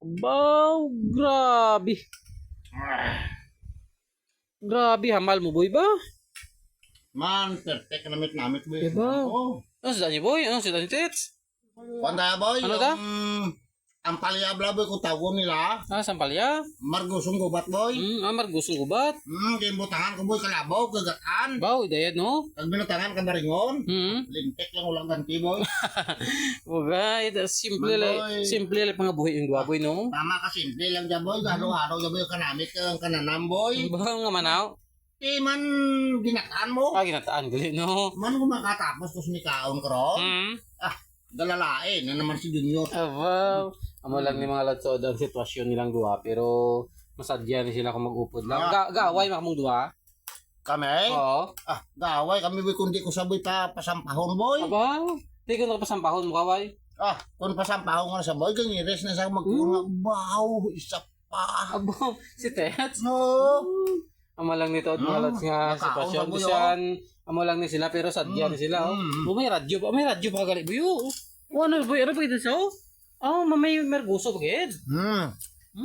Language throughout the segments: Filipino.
Baw, grabe. Grabe, hamal mo boy ba? Man, perfect na mit namit boy. Diba? Oo. Ano si Danny boy? Ano si Danny Tits? Kanda boy, Ano yung da? Ang palyabla boy kung tawag nila, Ah, sampalya? margusong gubat boy. Hmm, ah, margusong gubat. Hmm, kaya butangan ko boy kalabaw, gagataan. Baw, idayad no? Pag binutangan ka maringon, Hmm. lintek lang ulang ganti boy. Uga, ito, simple Man, lang, simple lang buhay yung duwa boy no? Tama ka simple lang dyan boy, galo-halo dyan boy kanamit ka ang kananam boy. Ba nga manaw? Eh man, ginataan mo. Ah, ginataan gali no? Man kumakatapos tos ni kaon ko ron. Hmm. Dalalain na naman si Junior. Ah, wow. Amo lang ni mga ladsod ang sitwasyon nilang duwa pero masadya ni sila kung mag-upod lang. Ga gaaway makamong duwa. Kami? Oo. Ah, gaway kami boy kundi ko saboy pa pasampahon boy. Aba, di ko nakapasampahon mo kaway. Ah, kung pasampahon ko na sa boy, ganyiris na sa magkuha. Wow, isa pa. Abo, si Tets. No. Amo lang nito at mga Ah, lads nga sitwasyon. Bisan, amo lang ni sila pero sadya Mm, ni sila. Oh. mm. Oh, may radyo pa. May radyo pa gali buyo. Oh, ano boy? Ano pa ito sa? Oh, mamay merguso pagid. Hmm.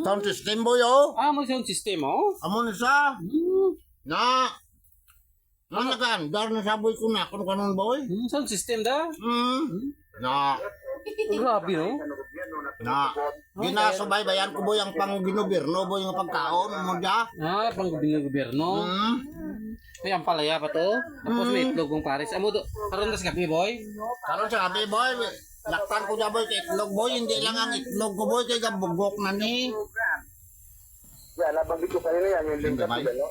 Sound system boy oh. Ah, mo sound system oh. Amo na sa. Hmm. Na. Na nagan, dar na sa boy ko na kung kanon boy. Hmm, sound system da. Hmm. Na. Grabe no. Na. Ginasabay bayan ko boy ang pang ginobierno boy ang pagkaon mo dia. Ah, pang gobyerno. Hmm. May ampalaya pa to. Tapos may itlog kong pares. Amo to. Karon tas gabi boy. Karon sa gabi boy, laktan ko dyan boy kay itlog boy, hindi lang ang itlog ko boy kay gabugok na ni. Yan, nabanggit ko kanina yan, yung lingkap ko, no?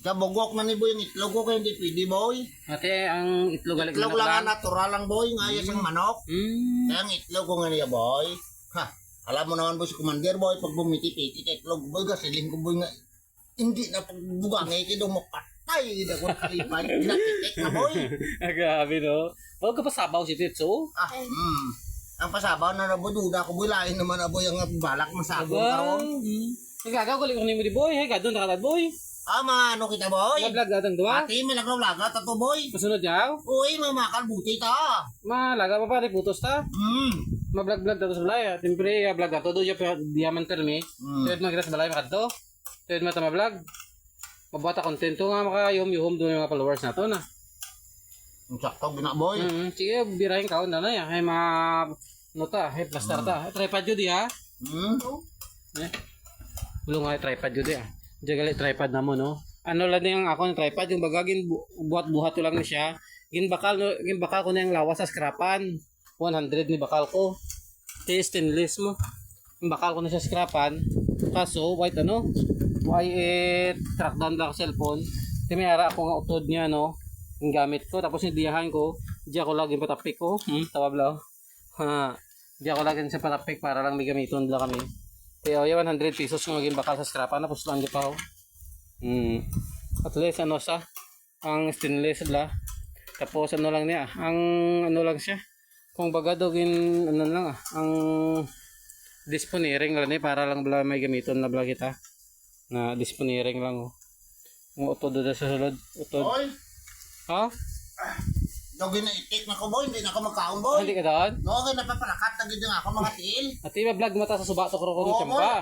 Gabugok na ni boy yung itlog ko kay hindi pwede boy. Ate, ang itlog galing Itlog lang ang natural lang boy, nga ayos ang manok. Hmm. Kaya ang itlog ko nga niya boy. Ha, alam mo naman boy si Commander boy, pag bumiti-piti kay itlog boy, gasilin ko boy nga, hindi na pagbugang eh, kido mo patay, hindi ko nakalipay, ginakitik na boy. Grabe no. Huwag ka pa sabaw si Titso. Ah, hmm. Ang pasabaw na nabo, duda ko boy, lain naman na boy ang balak masabong Aba. karon. Hmm. Nagagaw ko lang ni mo di boy. Hey, gadon na kadad boy. Ah, mga ano kita boy? Nga vlog datang duwa. Ate, may lagaw-laga, tato boy. Masunod yaw. Uy, mamakal buti ta. Malaga pa pare putos ta. Hmm. Ma-vlog-vlog dato sa balay. Timpre ya vlog dato do ya diamond termi. Hmm. Tuyod magira sa balay makadto. Tuyod mata ma-vlog. Mabata content to nga makayom-yuhom do yung mga followers nato na. Ang sakto gina boy. Mm, sige birahin ka na na ya. Hay mga nota, hay plaster ta. Hay tripod jud ya. Hmm. Eh. Bulong nga tripod jud ya. Diyan gali tripod na mo no. Ano lang yung ako ng tripod yung bagagin bu- buhat-buhat to lang ni siya. Ginbakal no, ginbakal ko na yung lawas sa scrapan. 100 ni bakal ko. Ti stainless mo. Ginbakal ko na siya scrapan. Kaso white ano? White eh, track down lang cellphone. Ti may ara ako nga utod niya no. Yung gamit ko tapos yung diyahan ko. Diyan ko lagi patapik ko. Hmm, tawablaw. Ha. Diyan ko lagi sa patapik para lang may gamiton lang kami. Kaya yung 100 pesos kung naging bakal sa scrapan tapos lang di pa ako. Hmm. At least ano sa ang stainless la. Tapos ano lang niya, ang ano lang siya. Kung baga dogin ano lang ah, ang disponeering lang niya para lang bala may gamiton na bala kita. Na disponeering lang oh. Ang utod doon sa sulod. Utod. Boy, Ha? daw ginaitik na ko boy, hindi na ako magkaon Ah, boy. Hindi ka doon? No, kaya napapalakat na nga ako mga tiil. At iba vlog mata sa suba to kuro ko Oo, ng tiyamba.